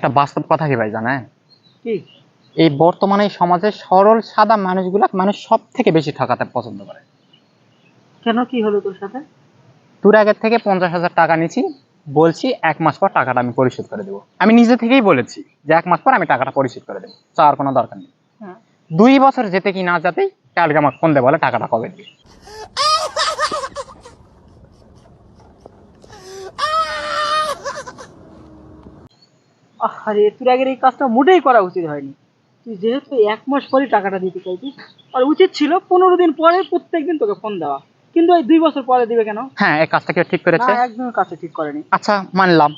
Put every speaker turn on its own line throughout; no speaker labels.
একটা বাস্তব কথা কি ভাই জানেন
কি?
এই বর্তমানে এই সমাজে সরল সাদা মানুষগুলা মানুষ সব থেকে বেশি ঠকাতে পছন্দ করে।
কেন কি হলো তোর সাথে?
তোর আগের থেকে পঞ্চাশ হাজার টাকা নিছি বলছি এক মাস পর টাকাটা আমি পরিশোধ করে দেবো। আমি নিজে থেকেই বলেছি যে এক মাস পর আমি টাকাটা পরিশোধ করে দেবো চাওয়ার কোনো দরকার নেই।
হ্যাঁ।
দুই বছর যেতে কি না যেতেই কালকে আমাকে ফোন দেয় বলে টাকাটা কবে দিবে।
আরে তোর আগের এই কাজটা মোটেই করা উচিত হয়নি। তুই যেহেতু এক মাস পরে টাকাটা দিতে চাইছিস আর উচিত ছিল পনেরো দিন পরে প্রত্যেকদিন তোকে ফোন দেওয়া। কিন্তু এই দুই বছর পরে দিবে কেন?
হ্যাঁ এই কাজটা কেউ ঠিক করেছে?
না একদম কাজটা ঠিক করেনি।
আচ্ছা মানলাম।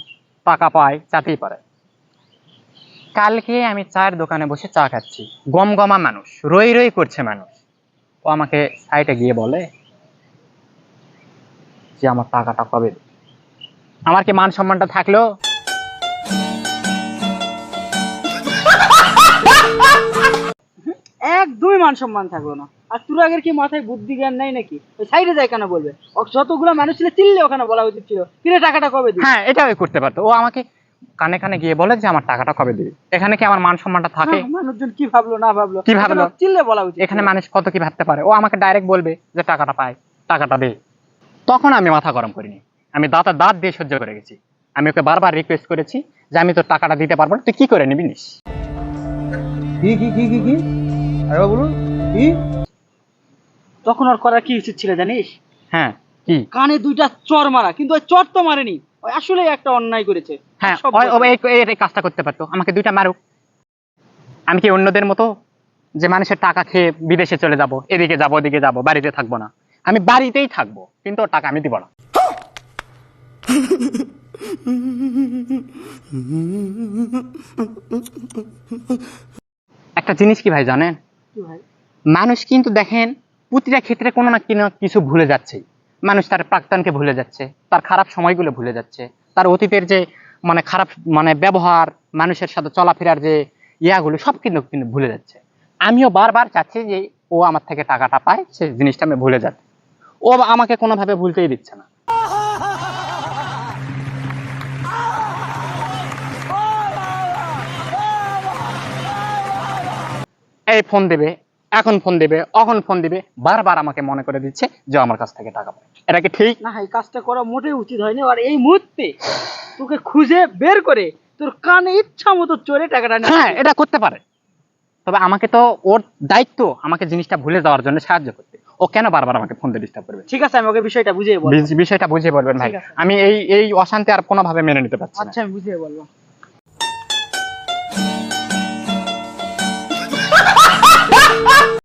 টাকা পাই চাতেই পারে। কালকে আমি চায়ের দোকানে বসে চা খাচ্ছি। গম গমা মানুষ রই রই করছে মানুষ। ও আমাকে সাইটে গিয়ে বলে যে আমার টাকাটা কবে আমার কি মান সম্মানটা থাকল?
একদমই মান সম্মান থাকল না। আর তোর আগের কি মাথায় বুদ্ধি জ্ঞান নাই নাকি? ওই সাইডে যায় কেন বলবে? ও যতগুলো মানুষ ছিল চিল্লে ওখানে বলা উচিত ছিল কিরে টাকাটা কবে দিবি?
হ্যাঁ এটাও করতে পারতো। ও আমাকে কানে কানে গিয়ে বলে যে আমার টাকাটা কবে দিবে? এখানে কি আমার মান সম্মানটা থাকে?
হ্যাঁ, মানুষজন কি ভাবলো না ভাবলো?
কি ভাবলো?
চিল্লে বলা উচিত
এখানে মানুষ কত কি ভাবতে পারে? ও আমাকে ডাইরেক্ট বলবে যে টাকাটা পায় টাকাটা দে। তখন আমি মাথা গরম করিনি। আমি দাঁতে দাঁত দিয়ে সহ্য করে গেছি। আমি ওকে বারবার রিকোয়েস্ট করেছি যে আমি তো টাকাটা দিতে পারব না তুই কি করে নিবি নিস?
কি কি কি কি? কি আরে বলুন। কি?
তখন আর করার কি উচিত ছিল জানিস?
হ্যাঁ কি?
কানে দুইটা চর মারা কিন্তু ওই চর তো মারেনি। ওই আসলে একটা অন্যায় করেছে।
হ্যাঁ
সব
এই এই- এই কাজটা করতে পারতো। আমাকে দুইটা মারুক। আমি কি অন্যদের মতো? যে মানুষের টাকা খেয়ে বিদেশে চলে যাব এদিকে যাব ওদিকে যাব বাড়িতে থাকব না। আমি বাড়িতেই থাকব কিন্তু ওর টাকা আমি দিব না। একটা জিনিস কি ভাই জানেন? মানুষ কিন্তু দেখেন, প্রতিটা ক্ষেত্রে কোনো না কোনো কিছু ভুলে যাচ্ছে। মানুষ তার প্রাক্তনকে ভুলে যাচ্ছে, তার খারাপ সময়গুলো ভুলে যাচ্ছে, তার অতীতের যে মানে খারাপ মানে ব্যবহার, মানুষের সাথে চলাফেরার যে ইয়াগুলো, সব কিন্তু কিন্তু ভুলে যাচ্ছে। আমিও বারবার চাচ্ছি যে ও আমার থেকে টাকাটা পায় সেই জিনিসটা আমি ভুলে যাচ্ছি ও আমাকে কোনোভাবে ভুলতেই দিচ্ছে না। এই ফোন দেবে এখন ফোন দেবে অখন ফোন দিবে বারবার আমাকে মনে করে দিচ্ছে যে আমার কাছ থেকে টাকা পায়। এটা কি ঠিক?
না এই কাজটা করা মোটেই উচিত হয়নি। আর এই মুহূর্তে তোকে খুঁজে বের করে তোর কানে ইচ্ছা মতো চড়ে টাকাটা
হ্যাঁ এটা করতে পারে। তবে আমাকে তো ওর দায়িত্ব আমাকে জিনিসটা ভুলে যাওয়ার জন্য সাহায্য করতে। ও কেন বারবার আমাকে ফোন দিয়ে ডিস্টার্ব করবে?
ঠিক আছে আমি ওকে বিষয়টা বুঝিয়ে বলব।
বিষয়টা বুঝিয়ে বলবেন ভাই। আমি এই এই অশান্তি আর কোনোভাবে মেনে নিতে পারছি না।
আচ্ছা আমি বুঝিয়ে বলব।